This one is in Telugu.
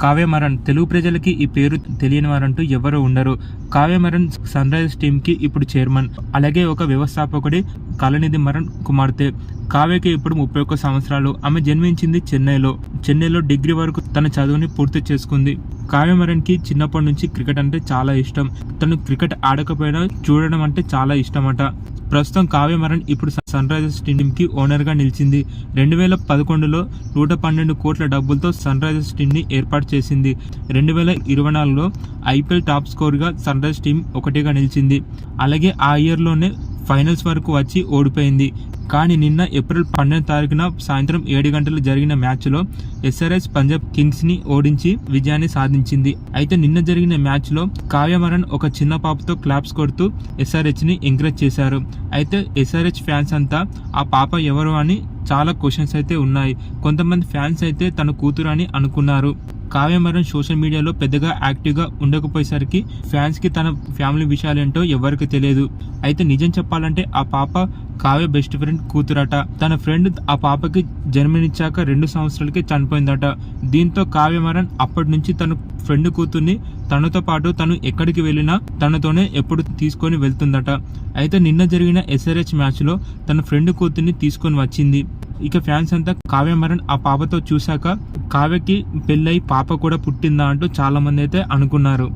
కావ్యమరణ్ తెలుగు ప్రజలకి ఈ పేరు తెలియని వారంటూ ఎవరు ఉండరు. కావ్యమరణ్ సన్ రైజర్స్ టీమ్కి ఇప్పుడు చైర్మన్. అలాగే ఒక వ్యవస్థాపకుడి కళనిధి మరణ్ కుమార్తె. కావ్యకి ఇప్పుడు ముప్పై ఒక్క సంవత్సరాలు. ఆమె జన్మించింది చెన్నైలో. చెన్నైలో డిగ్రీ వరకు తన చదువుని పూర్తి చేసుకుంది. కావ్యమరణ్కి చిన్నప్పటి నుంచి క్రికెట్ అంటే చాలా ఇష్టం. తను క్రికెట్ ఆడకపోయినా చూడడం అంటే చాలా ఇష్టమట. ప్రస్తుతం కావ్యమరణ్ ఇప్పుడు సన్ రైజర్స్ టీమ్కి ఓనర్గా నిలిచింది. రెండు వేల పదకొండులో నూట పన్నెండు కోట్ల డబ్బులతో సన్ రైజర్స్ టీమ్ని ఏర్పాటు చేసింది. రెండు వేల ఇరవై నాలుగులో ఐపీఎల్ టాప్ స్కోర్గా సన్ రైజర్స్ టీం ఒకటిగా నిలిచింది. అలాగే ఆ ఇయర్లోనే ఫైనల్స్ వరకు వచ్చి ఓడిపోయింది. కానీ నిన్న ఏప్రిల్ పన్నెండు తారీఖున సాయంత్రం ఏడు గంటలు జరిగిన మ్యాచ్లో ఎస్ఆర్ఎస్ పంజాబ్ కింగ్స్ని ఓడించి విజయాన్ని సాధించింది. అయితే నిన్న జరిగిన మ్యాచ్లో కావ్యమరణ్ ఒక చిన్న పాపతో క్లాప్స్ కొడుతూ ఎస్ఆర్హెచ్ని ఎంకరేజ్ చేశారు. అయితే ఎస్ఆర్హెచ్ ఫ్యాన్స్ అంతా ఆ పాప ఎవరు అని చాలా క్వశ్చన్స్ అయితే ఉన్నాయి. కొంతమంది ఫ్యాన్స్ అయితే తన కూతురు అని అనుకున్నారు. కావ్యమరణ్ సోషల్ మీడియాలో పెద్దగా యాక్టివ్గా ఉండకపోయేసరికి ఫ్యాన్స్కి తన ఫ్యామిలీ విషయాలేంటో ఎవరికి తెలియదు. అయితే నిజం చెప్పాలంటే ఆ పాప కావ్య బెస్ట్ ఫ్రెండ్ కూతురట. తన ఫ్రెండ్ ఆ పాపకి జన్మనిచ్చాక రెండు సంవత్సరాలకి చనిపోయిందట. దీంతో కావ్యమరణ్ అప్పటి నుంచి తన ఫ్రెండ్ కూతుర్ని తనతో పాటు తను ఎక్కడికి వెళ్ళినా తనతోనే ఎప్పుడు తీసుకొని వెళ్తుందట. అయితే నిన్న జరిగిన ఎస్ఆర్హెచ్ మ్యాచ్లో తన ఫ్రెండ్ కూతుర్ని తీసుకొని వచ్చింది. ఇక ఫ్యాన్స్ అంతా కావ్య మరణ్ ఆ పాపతో చూశాక కావ్యకి పెళ్ళై పాప కూడా పుట్టిందా అంటూ చాలా మంది అయితే అనుకున్నారు.